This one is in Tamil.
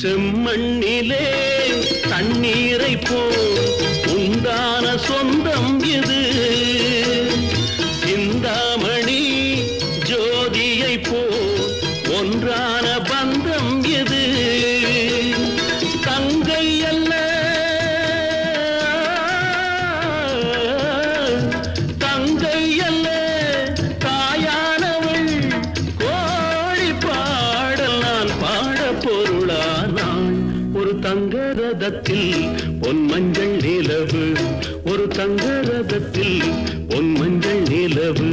செம்மண்ணிலே தண்ணீரை போல் உண்டான சொந்தம் இது. சிந்தாமணி ஜோதியை போல் ஒன்றான பந்தம் இது. தங்கை அல்ல தங்கை அல்ல தாயானவள். கோழி பாடல் நான் பாட பொருளா? தங்க ரதத்தில் பொன் மஞ்சள் நிலவு. ஒரு தங்க ரதத்தில் பொன் மஞ்சள் நிலவு.